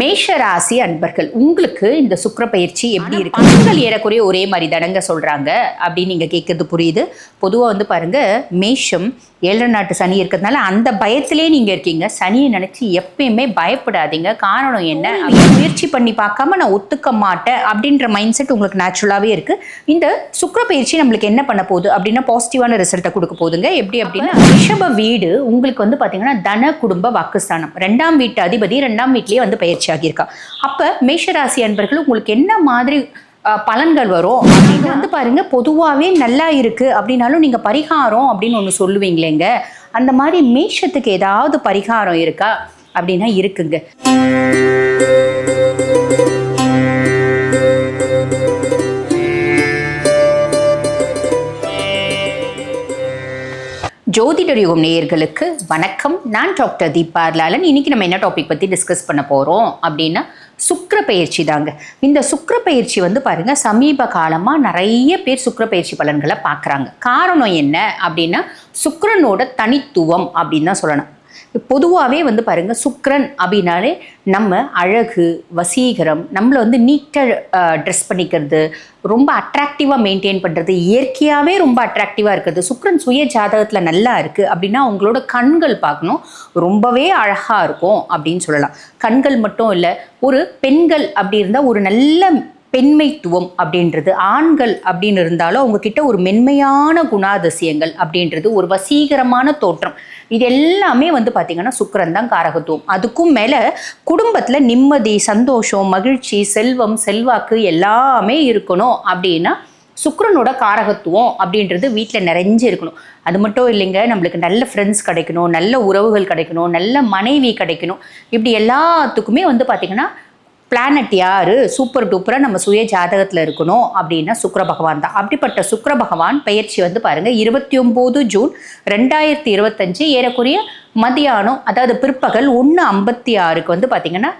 மேஷ ராசி அன்பர்கள் உங்களுக்கு இந்த சுக்கிர பயிற்சி எப்படி இருக்கு? பலன்கள் ஏறக்குறைய ஒரே மாதிரி தடங்க சொல்றாங்க அப்படின்னு நீங்க கேட்கறது புரியுது. பொதுவா வந்து பாருங்க மேஷம் ஏழரை நாட்டு சனி இருக்கிறதுனால அந்த பயத்திலே நீங்க இருக்கீங்க. சனியை நினைச்சு எப்பயுமே பயப்படாதீங்க. காரணம் என்ன? முயற்சி பண்ணி பார்க்காம நான் ஒத்துக்க மாட்டேன் அப்படின்ற மைண்ட் செட் உங்களுக்கு நேச்சுரலாவே இருக்கு. இந்த சுக்கிர பயிற்சி நம்மளுக்கு என்ன பண்ண போகுது அப்படின்னா பாசிட்டிவான ரிசல்ட்டை கொடுக்க போகுதுங்க. எப்படி அப்படின்னா ரிஷப வீடு உங்களுக்கு வந்து பாத்தீங்கன்னா தன குடும்ப வாக்குஸ்தானம். ரெண்டாம் வீட்டு அதிபதி ரெண்டாம் வீட்லயே வந்து பயிற்சி ஆகியிருக்கா அப்ப மேஷராசி அன்பர்கள் உங்களுக்கு என்ன மாதிரி பலன்கள் வரும்? அப்படின்னு வந்து பாருங்க பொதுவாகவே நல்லா இருக்கு. அப்படின்னாலும் நீங்க பரிகாரம் அப்படின்னு ஒன்று சொல்லுவீங்களேங்க. அந்த மாதிரி மேஷத்துக்கு ஏதாவது பரிகாரம் இருக்கா? அப்படின்னா இருக்குங்க. ஜோதிடர் யுகம் நேயர்களுக்கு வணக்கம். நான் டாக்டர் தீபா லாலன் இன்னைக்கு நம்ம என்ன டாபிக் பற்றி டிஸ்கஸ் பண்ண போகிறோம் அப்படின்னா சுக்கர பயிற்சி தாங்க. இந்த சுக்கர பயிற்சி வந்து பாருங்க சமீப காலமாக நிறைய பேர் சுக்கர பயிற்சி பலன்களை பார்க்குறாங்க. காரணம் என்ன அப்படின்னா சுக்கரனோட தனித்துவம் அப்படின்னு தான் சொல்லணும். பொதுவாகவே வந்து பாருங்கள் சுக்ரன் அப்படின்னாலே நம்ம அழகு வசீகரம் நம்மளை வந்து நீட்டாக ட்ரெஸ் பண்ணிக்கிறது ரொம்ப அட்ராக்டிவாக மெயின்டைன் பண்ணுறது இயற்கையாகவே ரொம்ப அட்ராக்டிவாக இருக்கிறது. சுக்ரன் சுய ஜாதகத்தில் நல்லா இருக்குது அப்படின்னா அவங்களோட கண்கள் பார்க்கணும். ரொம்பவே அழகாக இருக்கும் அப்படின்னு சொல்லலாம். கண்கள் மட்டும் இல்லை ஒரு பெண்கள் அப்படி இருந்தால் ஒரு நல்ல பெண்மைத்துவம் அப்படின்றது ஆண்கள் அப்படின்னு இருந்தாலும் அவங்கக்கிட்ட ஒரு மென்மையான குணாதிசயங்கள் அப்படின்றது ஒரு வசீகரமான தோற்றம். இது எல்லாமே வந்து பார்த்திங்கன்னா சுக்கரன் தான் காரகத்துவம். அதுக்கும் மேலே குடும்பத்தில் நிம்மதி சந்தோஷம் மகிழ்ச்சி செல்வம் செல்வாக்கு எல்லாமே இருக்கணும் அப்படின்னா சுக்கரனோட காரகத்துவம் அப்படின்றது வீட்டில் நிறைஞ்சு இருக்கணும். அது மட்டும் இல்லைங்க நம்மளுக்கு நல்ல ஃப்ரெண்ட்ஸ் கிடைக்கணும் நல்ல உறவுகள் கிடைக்கணும் நல்ல மனைவி கிடைக்கணும். இப்படி எல்லாத்துக்குமே வந்து பார்த்திங்கன்னா பிளானட் யார்? சூப்பர் டூப்பராக நம்ம சுய ஜாதகத்தில் இருக்கணும் அப்படின்னா சுக்கர பகவான் தான். அப்படிப்பட்ட சுக்கர பகவான் பயிற்சி வந்து பாருங்கள் இருபத்தி ஒம்பது ஜூன் ரெண்டாயிரத்தி இருபத்தஞ்சு ஏறக்குறைய மதியானம் அதாவது பிற்பகல் ஒன்று ஐம்பத்தி ஆறுக்கு வந்து பார்த்தீங்கன்னா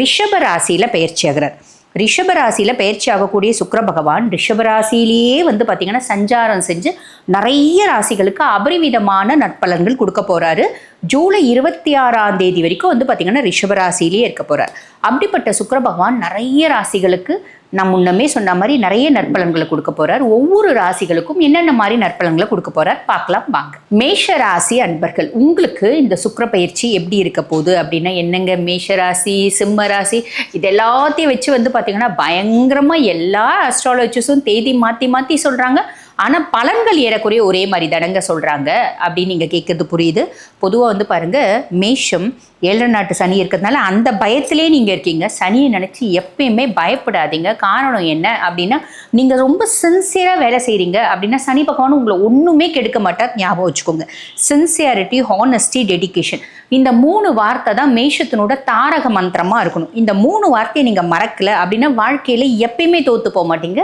ரிஷப ராசியில் பயிற்சி ஆகிறார். ரிஷப ராசியில் பயிற்சி ஆகக்கூடிய சுக்கர பகவான் ரிஷப ராசியிலேயே வந்து பார்த்தீங்கன்னா சஞ்சாரம் செஞ்சு நிறைய ராசிகளுக்கு அபரிவிதமான நற்பலன்கள் கொடுக்க போகிறாரு ஜூலை இருபத்தி ஆறாம் தேதி வரைக்கும் வந்து பார்த்தீங்கன்னா ரிஷபராசிலேயே இருக்க போகிறார் அப்படிப்பட்ட சுக்கர பகவான் நிறைய ராசிகளுக்கு நான் முன்னமே சொன்ன மாதிரி நிறைய நற்பலன்களை கொடுக்க போகிறார் ஒவ்வொரு ராசிகளுக்கும் என்னென்ன மாதிரி நற்பலன்களை கொடுக்க போகிறார் பார்க்கலாம் வாங்க. மேஷ ராசி அன்பர்கள் உங்களுக்கு இந்த சுக்கிர பயிற்சி எப்படி இருக்க போகுது அப்படின்னா என்னங்க? மேஷ ராசி சிம்ம ராசி இது எல்லாத்தையும் வச்சு வந்து பார்த்தீங்கன்னா பயங்கரமாக எல்லா அஸ்ட்ராலஜிஸும் தேதி மாற்றி மாற்றி சொல்கிறாங்க ஆனால் பலன்கள் ஏறக்குறைய ஒரே மாதிரி தடங்க சொல்கிறாங்க அப்படின்னு நீங்கள் கேட்குறது புரியுது. பொதுவாக வந்து பாருங்க மேஷம் ஏழரை நாட்டு சனி இருக்கிறதுனால அந்த பயத்திலே நீங்கள் இருக்கீங்க. சனியை நினச்சி எப்பயுமே பயப்படாதீங்க. காரணம் என்ன அப்படின்னா நீங்கள் ரொம்ப சின்சியராக வேலை செய்கிறீங்க அப்படின்னா சனி பகவான் உங்களை ஒன்றுமே கெடுக்க மாட்டார். ஞாபகம் வச்சுக்கோங்க. சின்சியாரிட்டி ஹானஸ்டி டெடிகேஷன் இந்த மூணு வார்த்தை தான் மேஷத்தினோட தாரக மந்திரமாக இருக்கணும். இந்த மூணு வார்த்தையை நீங்கள் மறக்கல அப்படின்னா வாழ்க்கையில எப்பயுமே தோற்று போக மாட்டீங்க.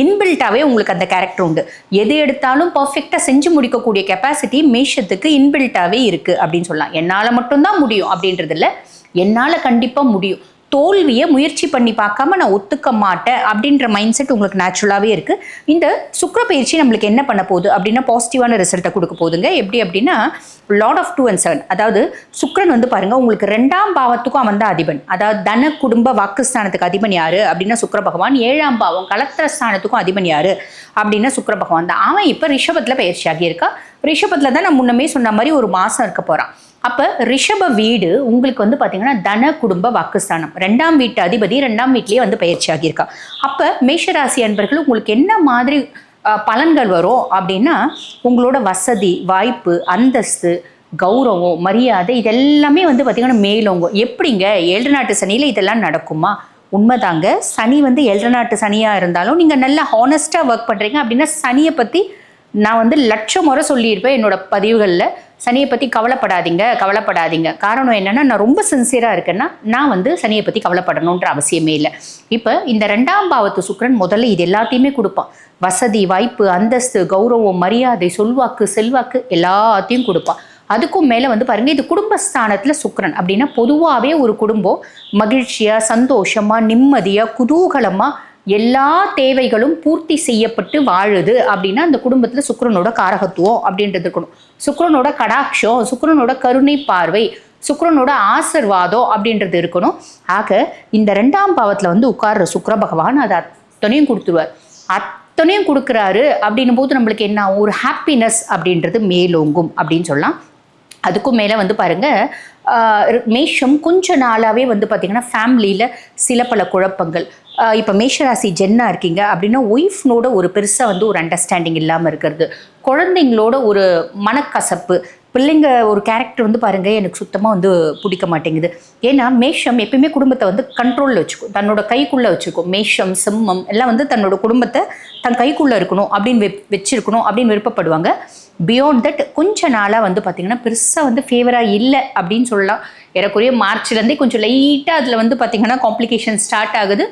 இன்பில்ட்டாகவே உங்களுக்கு அந்த கேரக்டர் உண்டு. எது எடுத்தாலும் பர்ஃபெக்டாக செஞ்சு முடிக்கக்கூடிய கெப்பாசிட்டி மேஷத்துக்கு இன்பில்ட்டாவே இருக்கு அப்படின்னு சொல்லலாம். என்னால் மட்டும்தான் முடியும் அப்படின்றது இல்லை என்னால் கண்டிப்பாக முடியும். தோல்வியை முயற்சி பண்ணி பார்க்காம நான் ஒத்துக்க மாட்டேன் அப்படின்ற மைண்ட் செட் உங்களுக்கு நேச்சுரலாகவே இருக்குது இந்த சுக்கர பயிற்சி நம்மளுக்கு என்ன பண்ண போகுது அப்படின்னா பாசிட்டிவான ரிசல்ட்டை கொடுக்க போகுதுங்க. எப்படி அப்படின்னா lord of two and seven அதாவது சுக்கரன் வந்து பாருங்க உங்களுக்கு ரெண்டாம் பாவத்துக்கும் அவன் தான் அதிபன். அதாவது தன குடும்ப வாக்குஸ்தானத்துக்கு அதிபன் யார் அப்படின்னா சுக்கர பகவான். ஏழாம் பாவம் கலத்திர ஸ்தானத்துக்கும் அதிபன் யார் அப்படின்னா சுக்கர பகவான் தான். அவன் இப்போ ரிஷபத்தில் பயிற்சி ஆகியிருக்கா ரிஷபத்தில் தான் நான் முன்னமே சொன்ன மாதிரி ஒரு மாதம் இருக்க போகிறான் அப்போ ரிஷப வீடு உங்களுக்கு வந்து பார்த்தீங்கன்னா தன குடும்ப வாக்குஸ்தானம். ரெண்டாம் வீட்டு அதிபதி ரெண்டாம் வீட்லேயே வந்து பயிற்சி ஆகியிருக்கா. அப்போ மேஷராசி அன்பர்கள் உங்களுக்கு என்ன மாதிரி பலன்கள் வரும் அப்படின்னா உங்களோட வசதி வாய்ப்பு அந்தஸ்து கௌரவம் மரியாதை இதெல்லாமே வந்து பார்த்திங்கன்னா மேலோங்கும். எப்படிங்க? ஏழு நாட்டு சனியில் இதெல்லாம் நடக்குமா? உண்மைதாங்க. சனி வந்து ஏழு நாட்டு சனியாக இருந்தாலும் நீங்கள் நல்லா ஹானஸ்ட்டாக ஒர்க் பண்ணுறீங்க அப்படின்னா சனியை பற்றி நான் வந்து லட்சம் முறை சொல்லியிருப்பேன் என்னோட பதிவுகளில். சனியை பற்றி கவலைப்படாதீங்க கவலைப்படாதீங்க. காரணம் என்னென்னா நான் ரொம்ப சின்சியராக இருக்கேன்னா நான் வந்து சனியை பற்றி கவலைப்படணுன்ற அவசியமே இல்லை. இப்போ இந்த ரெண்டாம் பாவத்து சுக்கரன் முதல்ல இது எல்லாத்தையுமே கொடுப்பான். வசதி வாய்ப்பு அந்தஸ்து கௌரவம் மரியாதை சொல்வாக்கு செல்வாக்கு எல்லாத்தையும் கொடுப்பான். அதுக்கும் மேலே வந்து பாருங்கள் இது குடும்பஸ்தானத்தில் சுக்கரன் அப்படின்னா பொதுவாகவே ஒரு குடும்பம் மகிழ்ச்சியாக சந்தோஷமாக நிம்மதியாக குதூகலமாக எல்லா தேவைகளும் பூர்த்தி செய்யப்பட்டு வாழுது அப்படின்னா அந்த குடும்பத்தில் சுக்கரனோட காரகத்துவம் அப்படின்றது இருக்கணும். சுக்கரனோட கடாட்சம் சுக்கரனோட கருணை பார்வை சுக்கரனோட ஆசிர்வாதம் அப்படின்றது இருக்கணும். ஆக இந்த ரெண்டாம் பாவத்தில் வந்து உட்கார்ற சுக்கர பகவான் அதை அத்தனையும் கொடுத்துருவார். அத்தனையும் கொடுக்குறாரு அப்படின்னும் போது நம்மளுக்கு என்ன? ஆகும்? ஒரு ஹாப்பினஸ் அப்படின்றது மேலோங்கும் அப்படின்னு சொல்லலாம். அதுக்கும் மேலே வந்து பாருங்கள் மேஷம் கொஞ்ச நாளாகவே வந்து பார்த்திங்கன்னா ஃபேமிலியில் சில பல குழப்பங்கள். இப்போ மேஷராசி ஜென்னா இருக்கீங்க அப்படின்னா ஒய்ஃப்னோட ஒரு பெருசாக வந்து ஒரு அண்டர்ஸ்டாண்டிங் இல்லாமல் இருக்கிறது. குழந்தைங்களோட ஒரு மனக்கசப்பு பிள்ளைங்க ஒரு கேரக்டர் வந்து பாருங்க எனக்கு சுத்தமாக வந்து பிடிக்க மாட்டேங்குது. ஏன்னா மேஷம் எப்பயுமே குடும்பத்தை வந்து கண்ட்ரோலில் வச்சுக்கும். தன்னோட கைக்குள்ளே வச்சுருக்கும் மேஷம் சிம்மம் எல்லாம் வந்து தன்னோட குடும்பத்தை தன் கைக்குள்ளே இருக்கணும் அப்படின்னு வெ வச்சிருக்கணும் அப்படின்னு விருப்பப்படுவாங்க. பியாண்ட் தட் கொஞ்ச நாளாக வந்து பார்த்திங்கன்னா பெருசாக வந்து ஃபேவராக இல்லை அப்படின்னு சொல்லலாம். ஏறக்குறைய மார்ச்லேருந்தே கொஞ்சம் லைட்டாக அதில் வந்து பார்த்திங்கன்னா காம்ப்ளிகேஷன் ஸ்டார்ட் ஆகுது.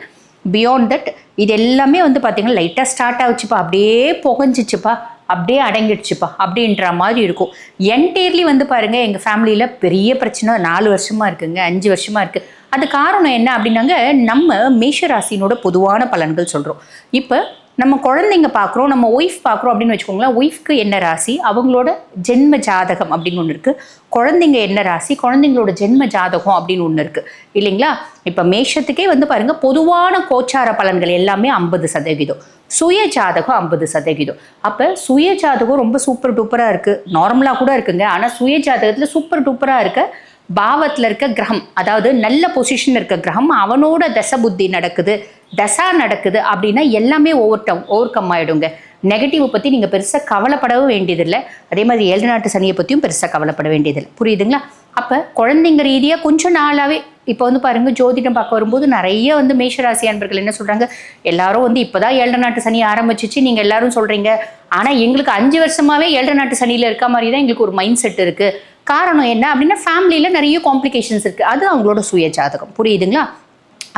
பியாண்ட் தட் இது எல்லாமே வந்து பார்த்திங்கன்னா லைட்டாக ஸ்டார்ட் ஆகுச்சுப்பா அப்படியே புகஞ்சிச்சுப்பா. அப்படியே அடங்கிடுச்சுப்பா அப்படின்ற மாதிரி இருக்கும். என்டையர்லி வந்து பாருங்கள் எங்கள் ஃபேமிலியில் பெரிய பிரச்சனை நாலு வருஷமாக இருக்குங்க அஞ்சு வருஷமாக இருக்குது அது காரணம் என்ன அப்படின்னாங்க நம்ம மேஷராசினோட பொதுவான பலன்கள் சொல்கிறோம் இப்போ நம்ம குழந்தைங்க பார்க்குறோம் நம்ம ஒய்ஃப் பார்க்குறோம் அப்படின்னு வச்சுக்கோங்களேன் ஒய்ஃப்க்கு என்ன ராசி? அவங்களோட ஜென்ம ஜாதகம் அப்படின்னு ஒன்று இருக்குது குழந்தைங்க என்ன ராசி? குழந்தைங்களோட ஜென்ம ஜாதகம் அப்படின்னு ஒன்று இருக்குது இல்லைங்களா? இப்போ மேஷத்துக்கே வந்து பாருங்கள் பொதுவான கோச்சார பலன்கள் எல்லாமே ஐம்பது சதவீதம். சுய ஜாதகம் ஐம்பது சதவீதம். அப்போ சுய ஜாதகம் ரொம்ப சூப்பர் டூப்பராக இருக்குது நார்மலாக கூட இருக்குங்க. ஆனால் சுய ஜாதகத்தில் சூப்பர் டூப்பராக இருக்க பாவத்தில் இருக்க கிரகம் அதாவது நல்ல பொசிஷன் இருக்க கிரகம் அவனோட தச புத்தி நடக்குது தசா நடக்குது அப்படின்னா எல்லாமே ஓவர் டம் ஓவர் கம் ஆகிடுங்க நெகட்டிவ் பற்றி நீங்கள் பெருசாக கவலைப்படவும் வேண்டியதில்லை. அதே மாதிரி ஏழு நாட்டு சனியை பற்றியும் பெருசாக கவலைப்பட வேண்டியதில்லை. புரியுதுங்களா? அப்போ குழந்தைங்க ரீதியாக கொஞ்சம் நாளாகவே இப்போ வந்து பாருங்கள் ஜோதிடம் பார்க்க வரும்போது நிறைய வந்து மேஷராசி அன்பர்கள் என்ன சொல்கிறாங்க எல்லாரும் வந்து இப்போ தான் ஏழரை நாட்டு சனி ஆரம்பிச்சிச்சு நீங்கள் எல்லாரும் சொல்கிறீங்க ஆனால் எங்களுக்கு அஞ்சு வருஷமாகவே ஏழரை நாட்டு சனியில் இருக்க மாதிரி தான் எங்களுக்கு ஒரு மைண்ட் செட் இருக்குது காரணம் என்ன அப்படின்னா ஃபேமிலியில் நிறைய காம்ப்ளிகேஷன்ஸ் இருக்குது அது அவங்களோட சுய ஜாதகம். புரியுதுங்களா?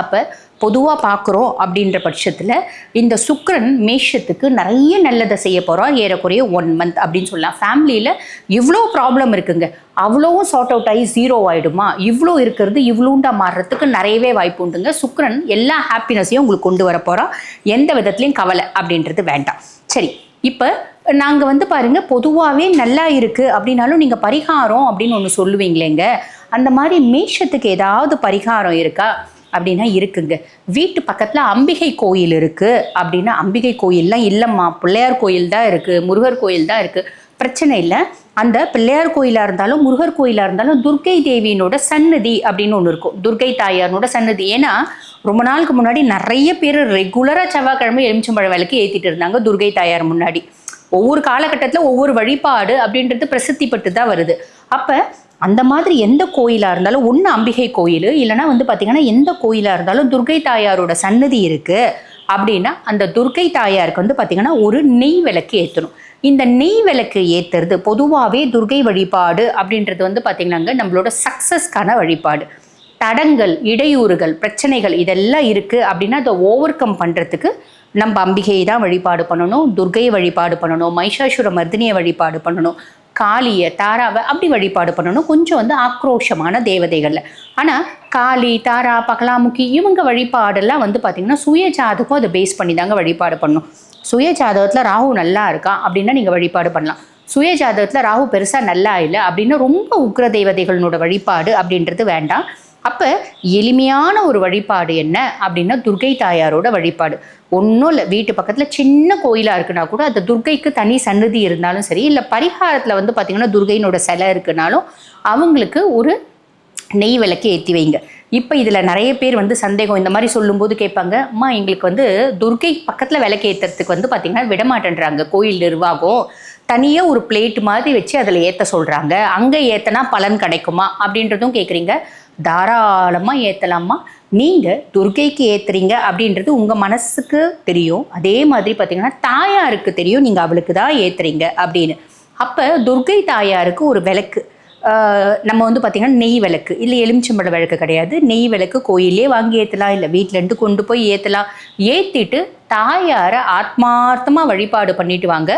அப்போ பொதுவாக பார்க்குறோம் அப்படின்ற பட்சத்தில் இந்த சுக்கரன் மேஷத்துக்கு நிறைய நல்லதை செய்ய போகிறோம் ஏறக்குறைய ஒன் மந்த் அப்படின்னு சொல்லலாம். ஃபேமிலியில் இவ்வளோ ப்ராப்ளம் இருக்குங்க. அவ்வளோவும் சார்ட் அவுட் ஆகி ஜீரோ ஆகிடுமா இவ்வளோ இருக்கிறது இவ்வளோண்டா மாறுறதுக்கு நிறையவே வாய்ப்பு உண்டுங்க. சுக்கரன் எல்லா ஹாப்பினஸையும் உங்களுக்கு கொண்டு வர போகிறோம் எந்த விதத்துலையும் கவலை அப்படின்றது வேண்டாம். சரி இப்போ நாங்கள் வந்து பாருங்கள் பொதுவாகவே நல்லா இருக்குது அப்படின்னாலும் நீங்கள் பரிகாரம் அப்படின்னு ஒன்று சொல்லுவீங்களேங்க. அந்த மாதிரி மேஷத்துக்கு ஏதாவது பரிகாரம் இருக்கா? அப்படின்னா இருக்குங்க. வீட்டு பக்கத்தில் அம்பிகை கோயில் இருக்குது அப்படின்னா அம்பிகை கோயில்லாம் இல்லைம்மா பிள்ளையார் கோயில் தான் இருக்குது முருகர் கோயில் தான் இருக்குது பிரச்சனை இல்லை. அந்த பிள்ளையார் கோயிலாக இருந்தாலும் முருகர் கோயிலாக இருந்தாலும் துர்க்கை தேவியினோட சன்னதி அப்படின்னு ஒன்று இருக்கும். துர்க்கை தாயாரோட சன்னதி ஏன்னா ரொம்ப நாளுக்கு முன்னாடி நிறைய பேர் ரெகுலராக செவ்வாய்க்கிழமை எலுமிச்சம்பழம் விளக்கு ஏற்றிட்டு இருந்தாங்க துர்கை தாயார் முன்னாடி. ஒவ்வொரு காலகட்டத்தில் ஒவ்வொரு வழிபாடு அப்படின்றது பிரசித்தி பட்டு தான் வருது. அப்போ அந்த மாதிரி எந்த கோயிலாக இருந்தாலும் ஒன்று அம்பிகை கோயில் இல்லைன்னா வந்து பார்த்திங்கன்னா எந்த கோயிலாக இருந்தாலும் துர்க்கை தாயாரோட சன்னதி இருக்குது அப்படின்னா அந்த துர்க்கை தாயாருக்கு வந்து பார்த்திங்கன்னா ஒரு நெய் விளக்கு ஏற்றணும் இந்த நெய் விளக்கு ஏற்றுறது பொதுவாகவே துர்க்கை வழிபாடு அப்படின்றது வந்து பார்த்திங்கன்னாங்க நம்மளோட சக்ஸஸ்க்கான வழிபாடு. தடங்கள் இடையூறுகள் பிரச்சனைகள் இதெல்லாம் இருக்குது அப்படின்னா அதை ஓவர் கம் பண்ணுறதுக்கு நம்ம அம்பிகையை தான் வழிபாடு பண்ணணும் துர்கையை வழிபாடு பண்ணணும் மைஷாசுர மர்தினியை வழிபாடு பண்ணணும் காளியை தாராவை அப்படி வழிபாடு பண்ணணும். கொஞ்சம் வந்து ஆக்ரோஷமான தேவதைகளில். ஆனால் காளி தாரா பகலாமுக்கி இவங்க வழிபாடெல்லாம் வந்து பார்த்திங்கன்னா சுய ஜாதகம் அதை பேஸ் பண்ணி தாங்க வழிபாடு பண்ணணும். சுய ஜாதகத்தில் ராகு நல்லா இருக்கான் அப்படின்னா நீங்கள் வழிபாடு பண்ணலாம். சுய ஜாதகத்தில் ராகு பெருசாக நல்லா இல்லை அப்படின்னா ரொம்ப உக்ர தேவதைகளோட வழிபாடு அப்படின்றது வேண்டாம். அப்போ எளிமையான ஒரு வழிபாடு என்ன அப்படின்னா துர்க்கை தாயாரோட வழிபாடு. ஒன்றும் இல்லை வீட்டு பக்கத்தில் சின்ன கோயிலாக இருக்குன்னா கூட அந்த துர்கைக்கு தனி சன்னதி இருந்தாலும் சரி இல்லை பரிகாரத்தில் வந்து பார்த்திங்கன்னா துர்கையினோட சிலை இருக்குனாலும் அவங்களுக்கு ஒரு நெய் விளக்கு ஏற்றி வைங்க. இப்போ இதில் நிறைய பேர் வந்து சந்தேகம் இந்த மாதிரி சொல்லும்போது கேட்பாங்க அம்மா எங்களுக்கு வந்து துர்க்கை பக்கத்தில் விளக்கு ஏற்றுறதுக்கு வந்து பார்த்திங்கன்னா விடமாட்டேன்றாங்க கோயில் நிர்வாகம் தனியாக ஒரு பிளேட் மாதிரி வச்சு அதில் ஏற்ற சொல்கிறாங்க அங்கே ஏற்றினா பலன் கிடைக்குமா? அப்படின்றதும் கேட்குறீங்க தாராளமாக ஏற்றலாமா நீங்கள் துர்க்கைக்கு ஏற்றுறீங்க அப்படின்றது உங்கள் மனசுக்கு தெரியும். அதே மாதிரி பார்த்தீங்கன்னா தாயாருக்கு தெரியும் நீங்கள் அவளுக்கு தான் ஏற்றுறீங்க அப்படின்னு. அப்போ துர்க்கை தாயாருக்கு ஒரு விளக்கு. நம்ம வந்து பார்த்திங்கன்னா நெய் விளக்கு. இல்லை எலுமிச்சம்பழ விளக்கு கிடையாது. நெய் விளக்கு கோயிலே வாங்கி ஏற்றலாம் இல்லை வீட்டிலேருந்து கொண்டு போய் ஏற்றலாம் ஏற்றிட்டு தாயாரை ஆத்மார்த்தமாக வழிபாடு பண்ணிட்டு வாங்க.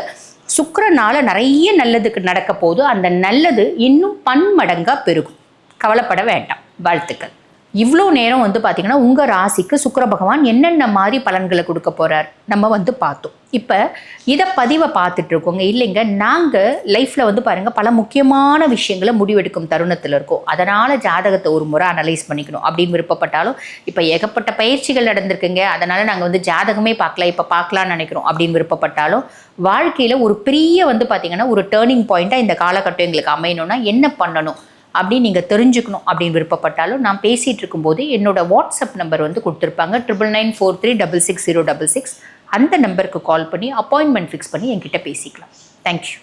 சுக்கரனால் நிறைய நல்லதுக்கு நடக்க போது அந்த நல்லது இன்னும் பன்மடங்காக பெருகும். கவலைப்பட வேண்டாம். வாழ்த்துக்கள். இவ்வளோ நேரம் வந்து பார்த்தீங்கன்னா உங்கள் ராசிக்கு சுக்கர பகவான் என்னென்ன மாதிரி பலன்களை கொடுக்க போகிறார் நம்ம வந்து பார்த்தோம். இப்போ இதை பதிவை பார்த்துட்டு இருக்கோங்க. இல்லைங்க நாங்கள் லைஃப்பில் வந்து பாருங்கள் பல முக்கியமான விஷயங்களை முடிவெடுக்கும் தருணத்தில் இருக்கோம். அதனால் ஜாதகத்தை ஒரு முறை அனலைஸ் பண்ணிக்கணும். அப்படின்னு விருப்பப்பட்டாலும் இப்போ ஏகப்பட்ட பயிற்சிகள் நடந்திருக்குங்க. அதனால் நாங்கள் வந்து ஜாதகமே பார்க்கல இப்போ பார்க்கலாம்னு நினைக்கிறோம் அப்படின்னு விருப்பப்பட்டாலும் வாழ்க்கையில் ஒரு பெரிய வந்து பார்த்திங்கன்னா ஒரு டேர்னிங் பாயிண்ட்டாக இந்த காலகட்டம் எங்களுக்கு அமையணும்னா என்ன பண்ணணும்? அப்படின்னு நீங்கள் தெரிஞ்சுக்கணும் அப்படின்னு விருப்பப்பட்டாலும் நான் பேசிகிட்டு இருக்கும்போது என்னோடய வாட்ஸ்அப் நம்பர் வந்து கொடுத்துருப்பாங்க. Triple nine four three double six zero double six அந்த நம்பருக்கு கால் பண்ணி அப்பாயின்மெண்ட் ஃபிக்ஸ் பண்ணி என்கிட்ட பேசிக்கலாம். தேங்க்யூ